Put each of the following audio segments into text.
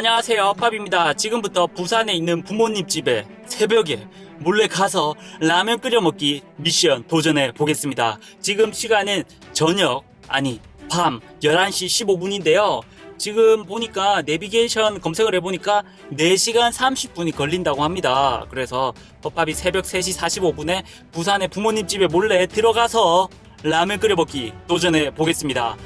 안녕하세요. 팝입니다. 지금부터 부산에 있는 부모님 집에 새벽에 몰래 가서 라면 끓여 먹기 미션 도전해 보겠습니다. 지금 시간은 저녁 아니 밤 11시 15분인데요. 지금 보니까 내비게이션 검색을 해보니까 4시간 30분이 걸린다고 합니다. 그래서 팝팝이 새벽 3시 45분에 부산의 부모님 집에 몰래 들어가서 라면 끓여 먹기 도전해 보겠습니다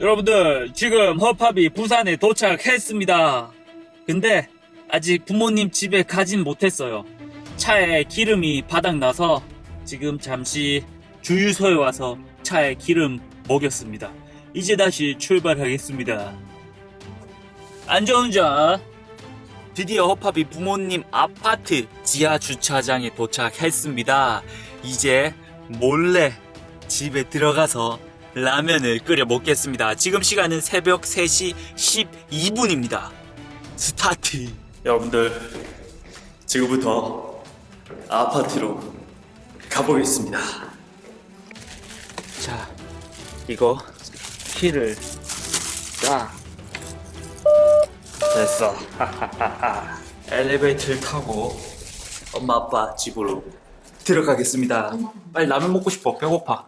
여러분들 지금 허팝이 부산에 도착했습니다. 근데 아직 부모님 집에 가진 못했어요. 차에 기름이 바닥나서 지금 잠시 주유소에 와서 차에 기름 먹였습니다. 이제 다시 출발하겠습니다. 안전운전. 드디어 허팝이 부모님 아파트 지하 주차장에 도착했습니다. 이제 몰래 집에 들어가서 라면을 끓여 먹겠습니다. 지금 시간은 새벽 3시 12분입니다. 스타트. 여러분들, 지금부터 아파트로 가보겠습니다. 자, 이거 키를 딱 됐어. 엘리베이터를 타고 엄마 아빠 집으로 들어가겠습니다. 빨리 라면 먹고 싶어. 배고파.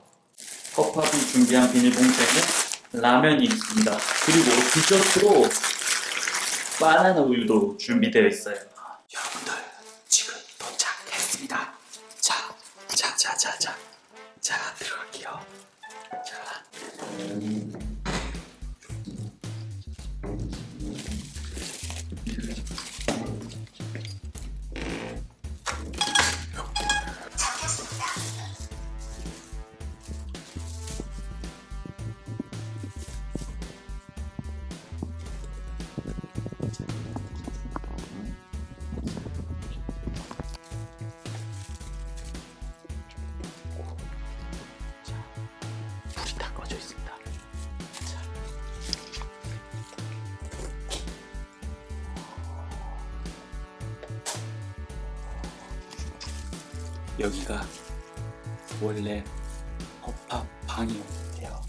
컵밥이 준비한 비닐봉투에는 라면이 있습니다. 그리고 디저트로 바나나 우유도 준비되어 있어요. 여러분들 지금 도착했습니다. 자, 자, 자, 자, 자, 자 들어갈게요. 자. 여기가 원래 허팝 방이었는데요.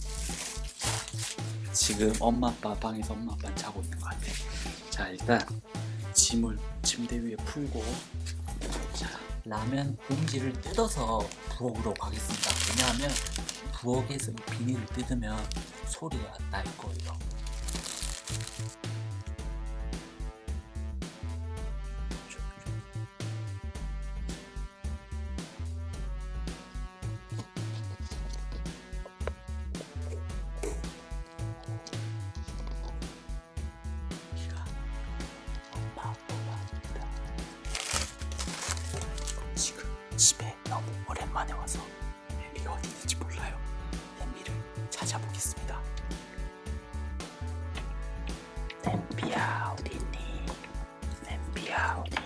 지금 엄마 아빠 방에서 엄마 아빠 자고 있는 것 같아요. 자 일단 짐을 침대 위에 풀고 자 라면 봉지를 뜯어서 부엌으로 가겠습니다. 왜냐하면 부엌에서 이 비닐을 뜯으면 소리가 날 거예요. 집에 너무 오랜만에 와서 냄비가 어디 있는지 몰라요. 냄비를 찾아보겠습니다. 냄비야 어디 있니? 냄비야 어디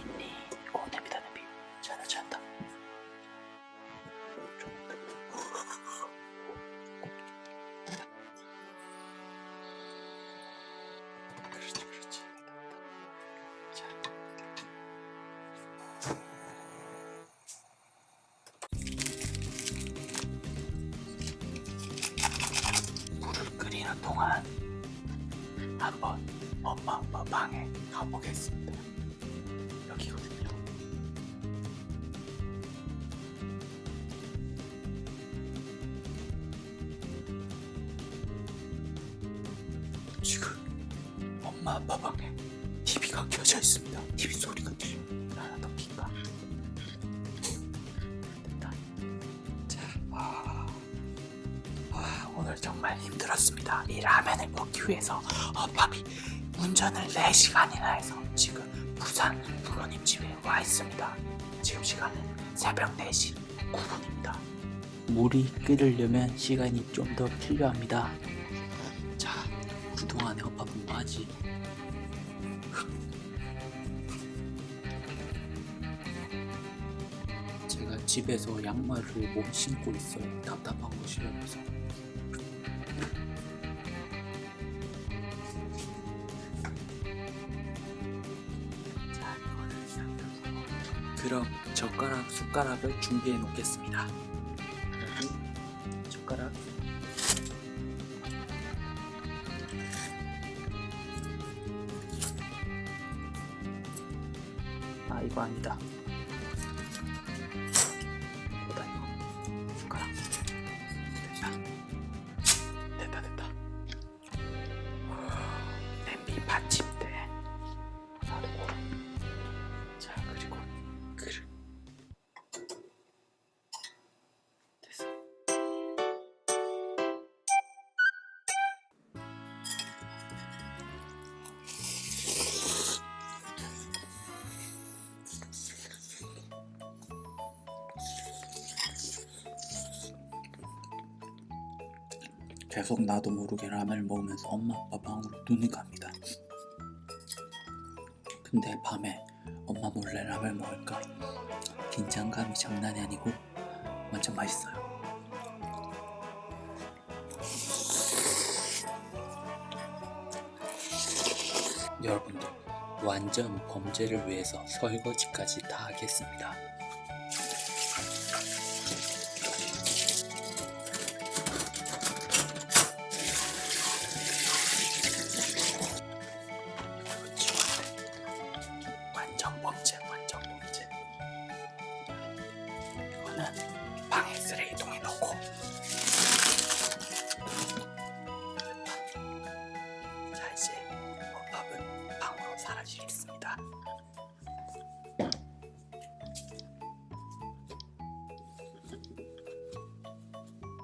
동안 한번 엄마 아빠 방에 가보겠습니다. 여기거든요. 지금 엄마 아빠 방 오늘 정말 힘들었습니다. 이 라면을 먹기 위해서 어밥이 운전을 4시간이나 해서 지금 부산 부모님 집에 와 있습니다. 지금 시간은 새벽 4시 9분입니다. 물이 끓으려면 시간이 좀 더 필요합니다. 자, 그동안에 어밥은 뭐하지? 집에서 양말을 못 신고 있어요. 답답하고 싫어서. 그럼 젓가락, 숟가락을 준비해 놓겠습니다. 음, 젓가락. 아, 이거 아니다. 계속 나도 모르게 라면을 먹으면서 엄마 아빠 방으로 눈이 갑니다. 근데 밤에 엄마 몰래 라면 먹을까 긴장감이 장난이 아니고 완전 맛있어요. 여러분들 완전 범죄를 위해서 설거지까지 다 하겠습니다.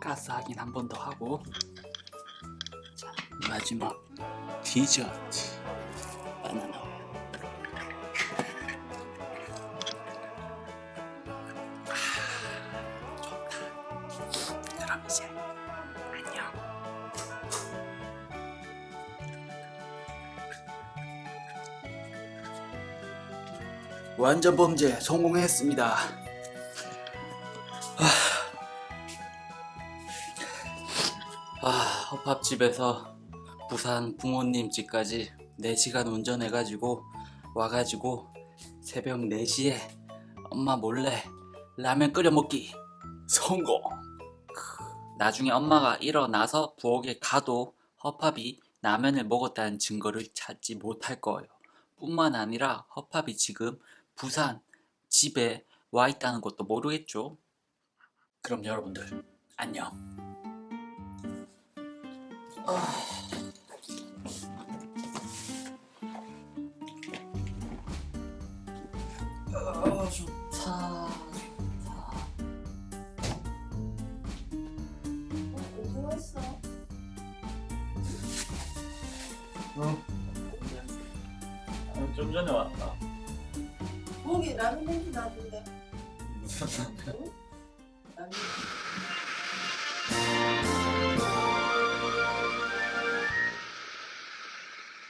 가스 확인 한 번 더 하고. 자 마지막 디저트 바나나 안녕. 완전 범죄 성공했습니다. 허팝집에서 부산 부모님 집까지 4시간 운전해가지고 와가지고 새벽 4시에 엄마 몰래 라면 끓여 먹기 성공! 나중에 엄마가 일어나서 부엌에 가도 허팝이 라면을 먹었다는 증거를 찾지 못할 거예요. 뿐만 아니라 허팝이 지금 부산 집에 와 있다는 것도 모르겠죠. 그럼 여러분들 안녕. 아, 좋다. 누웠어. 어. 좀 전에 왔다. 목이 라면 냄새 나던데. 무슨 라면.